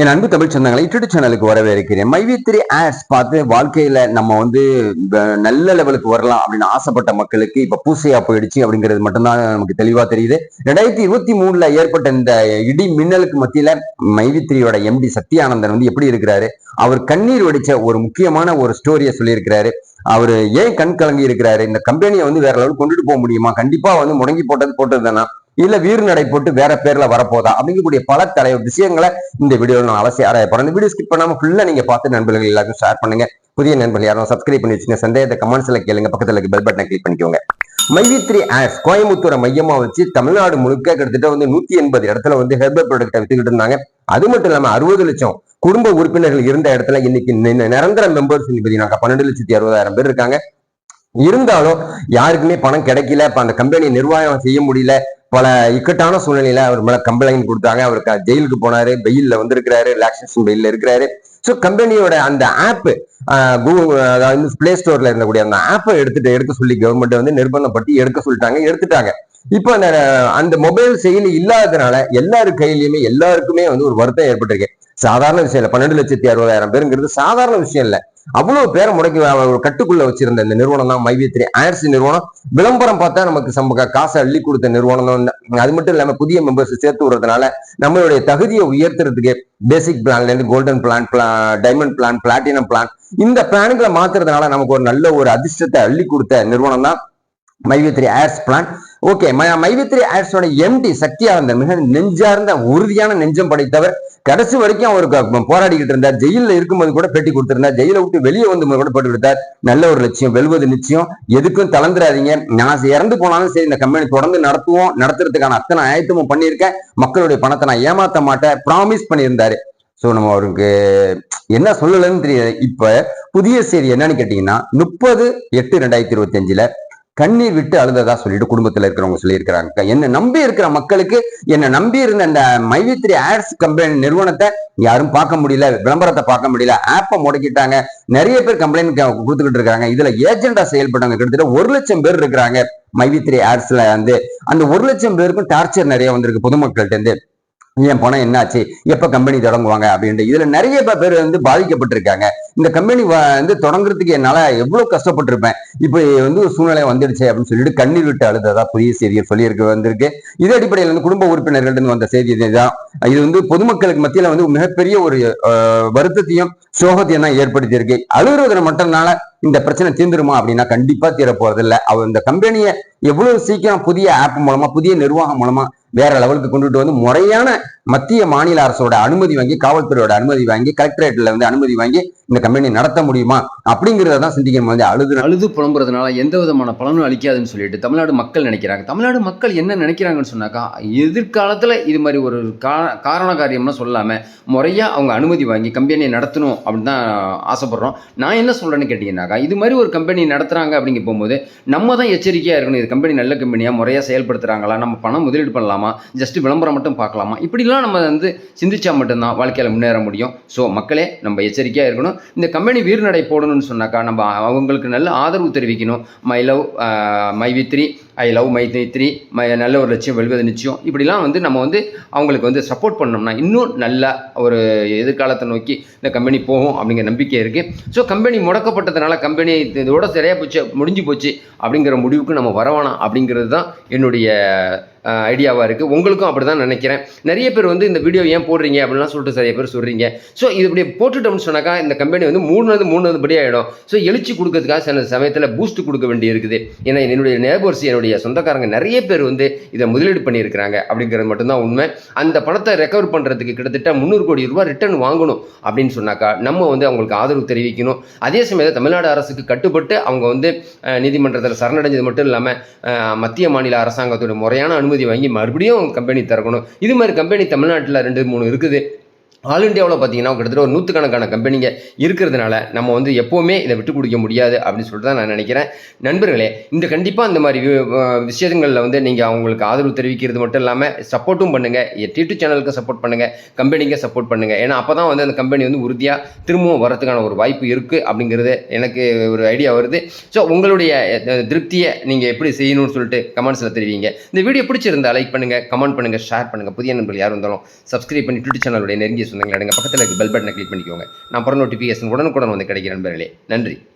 என் அன்பு தமிழ் சொந்தங்களை யூடியூப் சேனலுக்கு வரவேற்கிறேன். மைவித்திரி ஆட்ஸ் பார்த்து வாழ்க்கையில நம்ம வந்து நல்ல லெவலுக்கு வரலாம் அப்படின்னு ஆசைப்பட்ட மக்களுக்கு இப்ப பூசையா போயிடுச்சு அப்படிங்கிறது மட்டும்தான் நமக்கு தெளிவா தெரியுது. ரெண்டாயிரத்தி இருபத்தி மூணுல ஏற்பட்ட இந்த இடி மின்னலுக்கு மத்தியில மைவித்திரியோட எம்டி சத்யானந்தன் வந்து எப்படி இருக்கிறாரு? அவர் கண்ணீர் வடிச்ச ஒரு முக்கியமான ஒரு ஸ்டோரியை சொல்லியிருக்கிறாரு. அவர் ஏன் கண் கலங்கி இருக்கிறாரு? இந்த கம்பெனியை வந்து வேற லெவலுக்கு கொண்டுட்டு போக முடியுமா? கண்டிப்பா வந்து முடங்கி போட்டது போட்டது தானே இல்ல வீர நடை போட்டு வேற பேர்ல வரப்போதா? அப்படிங்கக்கூடிய பல தலை விஷயங்களை இந்த வீடியோ நான் அலசி ஆராய போறேன். இந்த வீடியோ ஸ்கிப் பண்ணாம ஃபுல்லா நீங்க பார்த்து நண்பர்கள் எல்லாருக்கும் ஷேர் பண்ணுங்க. புதிய நண்பர்கள் யாரும் சப்ஸ்கிரைப் பண்ணி வச்சுங்க சந்தேகத்தை கமெண்ட்ஸ்ல கேளுங்க. பக்கத்துல இருக்க பெல் பட்டனை கிளிக் பண்ணிக்கோங்க. மைவித்ரி ஆப்ஸ் கோயம்புத்தூரை மையமா வச்சு தமிழ்நாடு முழுக்க கிட்டத்தட்ட வந்து நூத்தி எண்பது இடத்துல வந்து ஹெர்பல் ப்ராடக்ட்டை வித்துக்கிட்டு இருந்தாங்க. அது மட்டும் இல்லாம அறுபது லட்சம் குடும்ப உறுப்பினர்கள் இருந்த இடத்துல இன்னைக்கு நிரந்தர மெம்பர்ஸ் பாத்தீங்கன்னா பன்னெண்டு லட்சத்தி அறுபதாயிரம் பேர் இருக்காங்க. இருந்தாலும் யாருக்குமே பணம் கிடைக்கல. இப்ப அந்த கம்பெனி நிர்வாகம் செய்ய முடியல. பல இக்கட்டான சூழ்நிலையில அவர் மேல கம்ப்ளைண்ட் கொடுத்தாங்க. அவருக்கு ஜெயிலுக்கு போனாரு பெயில்ல வந்திருக்கிறாரு ரிலாக்ஸேஷன் பெயில்ல இருக்கிறாரு. ஸோ கம்பெனியோட அந்த ஆப் கூகுள் அதாவது பிளே ஸ்டோர்ல இருந்தக்கூடிய அந்த ஆப்பை எடுத்துட்டு எடுக்க சொல்லி கவர்மெண்ட் வந்து நிர்பந்தப்பட்டு எடுக்க சொல்லிட்டாங்க எடுத்துட்டாங்க. இப்போ அந்த அந்த மொபைல் செயலி இல்லாததுனால எல்லாரு கையிலயுமே எல்லாருக்குமே வந்து ஒரு வருத்தம் ஏற்பட்டிருக்கு. சாதாரண விஷயம் இல்லை. பன்னெண்டு லட்சத்தி அறுபதாயிரம் பேருங்கிறது சாதாரண விஷயம் இல்லை. அவ்வளவு பேரை முடக்கி கட்டுக்குள்ள வச்சிருந்த இந்த நிறுவனம் தான் மைவித்ரி ஆயர்சி நிறுவனம். விளம்பரம் பார்த்தா நமக்கு சம்ப காசை அள்ளி கொடுத்த நிறுவனம் தான். அது மட்டும் இல்லாம புதிய மெம்பர்ஸ் சேர்த்து விடுறதுனால நம்மளுடைய தகுதியை உயர்த்துறதுக்கு பேசிக் பிளான்ல இருந்து golden plan diamond plan platinum plan இந்த பிளான்களை மாத்துறதுனால நமக்கு ஒரு நல்ல ஒரு அதிர்ஷ்டத்தை அள்ளி கொடுத்த நிறுவனம் தான் Mythri arts plan okay Mythri ஆட்ஸோட MD Sakthiyanandhan மிக நெஞ்சார்ந்த உறுதியான நெஞ்சம் படைத்தவர். கடைசி வரைக்கும் அவர் போராடிக்கிட்டு இருந்தார். ஜெயில இருக்கும்போது கூட பேட்டி கொடுத்திருந்தார். ஜெயில விட்டு வெளியே வந்து கூட போட்டு கொடுத்தார். நல்ல ஒரு லட்சியம் வெல்வது நிச்சயம். எதுக்கும் தளர்ந்துடாதீங்க நான் இறந்து போனாலும் சரி இந்த கம்பெனி தொடர்ந்து நடத்துவோம். நடத்துறதுக்கான அத்தனை ஆயத்தமும் பண்ணியிருக்கேன். மக்களுடைய பணத்தை நான் ஏமாத்த மாட்டேன். ப்ராமிஸ் பண்ணியிருந்தாரு. ஸோ நம்ம அவருக்கு என்ன சொல்லலன்னு தெரியாது இப்ப புதிய செய்தி என்னன்னு கேட்டீங்கன்னா முப்பது எட்டு ரெண்டாயிரத்தி இருபத்தி அஞ்சுல கண்ணீர் விட்டு அழுததா சொல்லிட்டு குடும்பத்துல இருக்கிறவங்க சொல்லியிருக்கிறாங்க. என்ன நம்பி இருக்கிற மக்களுக்கு என்ன நம்பி இருந்த அந்த மைவித்ரி ஆட்ஸ் கம்பெனி நிறுவனத்தை யாரும் பார்க்க முடியல விளம்பரத்தை பார்க்க முடியல. ஆப்பை முடக்கிட்டாங்க. நிறைய பேர் கம்ப்ளைண்ட் கொடுத்துக்கிட்டு இருக்காங்க இதுல ஏஜெண்டா செயல்பட்டவங்க கிட்டத்தட்ட ஒரு லட்சம் பேர் இருக்கிறாங்க மைவித்ரி ஆட்ஸ்ல வந்து. அந்த ஒரு லட்சம் பேருக்கும் டார்ச்சர் நிறைய வந்திருக்கு பொதுமக்கள்கிட்ட இருந்து. என் பணம் என்னாச்சு? எப்ப கம்பெனி தொடங்குவாங்க? அப்படின்ட்டு. இதுல நிறைய பேர் வந்து பாதிக்கப்பட்டிருக்காங்க. இந்த கம்பெனி வந்து தொடங்குறதுக்கு என்னால எவ்வளவு கஷ்டப்பட்டிருப்பேன். இப்ப வந்து ஒரு சூழ்நிலை வந்துடுச்சு அப்படின்னு சொல்லிட்டு கண்ணீர் விட்டு அழுததா புதிய செய்திகள் சொல்லியிருக்கு வந்திருக்கு. இதே அடிப்படையில் வந்து குடும்ப உறுப்பினர்கள் இருந்து வந்த செய்தி தான் இது வந்து பொதுமக்களுக்கு மத்தியில வந்து மிகப்பெரிய ஒரு வருத்தத்தையும் சோகத்தையும் தான் ஏற்படுத்தியிருக்கு. அழுகுறதுல மட்டும்னால இந்த பிரச்சனை தீர்ந்துருமா அப்படின்னா கண்டிப்பா தீர போறது அவர் இந்த கம்பெனியை எவ்வளவு சீக்கிரம் புதிய ஆப் மூலமா புதிய நிர்வாகம் மூலமா வேற லெவலுக்கு கொண்டுட்டு வந்து முறையான மத்திய மாநில அரசோட அனுமதி வாங்கி காவல்துறையோட அனுமதி வாங்கி கலெக்டரேட்ல வந்து அனுமதி வாங்கி இந்த கம்பெனி நடத்த முடியுமா? அப்படிங்கறத தான் சிந்திக்கணும் வந்து அழுது அழுது புலம்புறதுனால எந்த விதமான பலனும் அளிக்காதுன்னு சொல்லிட்டு தமிழ்நாடு மக்கள் நினைக்கிறாங்க. தமிழ்நாடு மக்கள் என்ன நினைக்கிறாங்கன்னு சொன்னாக்கா எதிர்காலத்தில் இது மாதிரி ஒரு காரண காரியம்னு சொல்லாமல் முறையாக அவங்க அனுமதி வாங்கி கம்பெனியை நடத்தணும் அப்படின்னு தான் ஆசைப்பட்றோம். நான் என்ன சொல்கிறேன்னு கேட்டிங்கன்னாக்கா இது மாதிரி ஒரு கம்பெனி நடத்துகிறாங்க அப்படிங்க போகும்போது நம்ம தான் எச்சரிக்கையாக இருக்கணும். இது கம்பெனி நல்ல கம்பெனியாக முறையாக செயல்படுத்துகிறாங்களா நம்ம பணம் முதலீடு பண்ணலாமா? ஜஸ்ட் விளம்பரம் மட்டும் பார்க்கலாமா? இப்படிலாம் நம்ம வந்து சிந்திச்சா மட்டும்தான் வாழ்க்கையில் முன்னேற முடியும். ஸோ மக்களே நம்ம எச்சரிக்கையாக இருக்கணும். இந்த கம்பெனி வீர்நடை போடணும்னு சொன்னாக்கா நம்ம அவங்களுக்கு நல்ல ஆதரவு தெரிவிக்கணும். மை லவ் மை வித்ரி I love my three my நல்ல ஒரு லட்சியம் வெல்வது நிச்சயம். இப்படிலாம் வந்து நம்ம வந்து அவங்களுக்கு வந்து சப்போர்ட் பண்ணோம்னா இன்னும் நல்ல ஒரு எதிர்காலத்தை நோக்கி இந்த கம்பெனி போகும் அப்படிங்கிற நம்பிக்கை இருக்குது ஸோ கம்பெனி முடக்கப்பட்டதுனால கம்பெனி இதோட சரியாக போச்சு முடிஞ்சு போச்சு அப்படிங்கிற முடிவுக்கு நம்ம வரவேணாம் அப்படிங்கிறது தான் என்னுடைய ஐடியாவாக இருக்குது உங்களுக்கும் அப்படி தான் நினைக்கிறேன். நிறைய பேர் வந்து இந்த வீடியோ ஏன் போடுறீங்க அப்படிலாம் சொல்லிட்டு நிறைய பேர் சொல்கிறீங்க ஸோ இது இப்படி போட்டுட்டோம்னு சொன்னாக்கா இந்த கம்பெனி வந்து மூணாவது மூணாவது படி ஆகிடும் ஸோ எழுச்சி கொடுக்கறதுக்காக சில சமயத்தில் பூஸ்ட் கொடுக்க வேண்டி இருக்குது ஏன்னா என்னுடைய நேபர்ஸ் என்னுடைய சொந்தக்காரங்க நிறைய பேர் வந்து இதை முதலீடு பண்ணியிருக்கிறாங்க அப்படிங்கிறது மட்டும்தான் உண்மை. அந்த பணத்தை ரெக்கவர் பண்ணுறதுக்கு கிட்டத்தட்ட முந்நூறு கோடி ரூபாய் ரிட்டர்ன் வாங்கணும் அப்படின்னு சொன்னாக்கா நம்ம வந்து அவங்களுக்கு ஆதரவு தெரிவிக்கணும். அதே சமயத்தில் தமிழ்நாடு அரசுக்கு கட்டுப்பட்டு அவங்க வந்து நீதிமன்றத்தில் சரணடைஞ்சது மட்டும் இல்லாமல் மத்திய மாநில அரசாங்கத்தோட முறையான அனுமதி வாங்கி மறுபடியும் கம்பெனி திறக்கணும். இது மாதிரி கம்பெனி தமிழ்நாட்டில் ரெண்டு மூணு இருக்குது. ஆல் இந்தியாவில் பார்த்தீங்கன்னா கிட்டத்தட்ட ஒரு நூற்றுக்கணக்கான கம்பெனிங்க இருக்கிறதுனால நம்ம வந்து எப்போவுமே இதை விட்டு கொடுக்க முடியாது அப்படின்னு சொல்லிட்டு தான் நான் நினைக்கிறேன். நண்பர்களே இந்த கண்டிப்பாக இந்த மாதிரி விஷயங்களில் வந்து நீங்கள் அவங்களுக்கு ஆதரவு தெரிவிக்கிறது மட்டும் இல்லாமல் சப்போர்ட்டும் பண்ணுங்கள் டியூ சேனலுக்கு சப்போர்ட் பண்ணுங்கள் கம்பெனிக்கு சப்போர்ட் பண்ணுங்கள் ஏன்னா அப்போ தான் வந்து அந்த கம்பெனி வந்து உறுதியாக திரும்பவும் வரதுக்கான ஒரு வாய்ப்பு இருக்குது அப்படிங்கிறது எனக்கு ஒரு ஐடியா வருது. ஸோ உங்களுடைய திருப்தியை நீங்கள் எப்படி செய்யணும்னு சொல்லிட்டு கமெண்ட்ஸில் தெரிவிங்க. இந்த வீடியோ பிடிச்சிருந்தா லைக் பண்ணுங்கள் கமெண்ட் பண்ணுங்கள் ஷேர் பண்ணுங்கள் புதிய நண்பர்கள் யார் வந்தாலும் சப்ஸ்கிரைப் பண்ணி யூடியூப் சேனலுடைய நெருங்கிய சொந்தங்கள் எடுங்க பக்கத்தில் இருக்க பெல் பட்டனை கிளிக் பண்ணிக்கோங்க. நான் போகிற நோட்டிஃபிகேஷன் உடனுக்குடன் வந்து கிடைக்கிற நண்பர்களே நன்றி.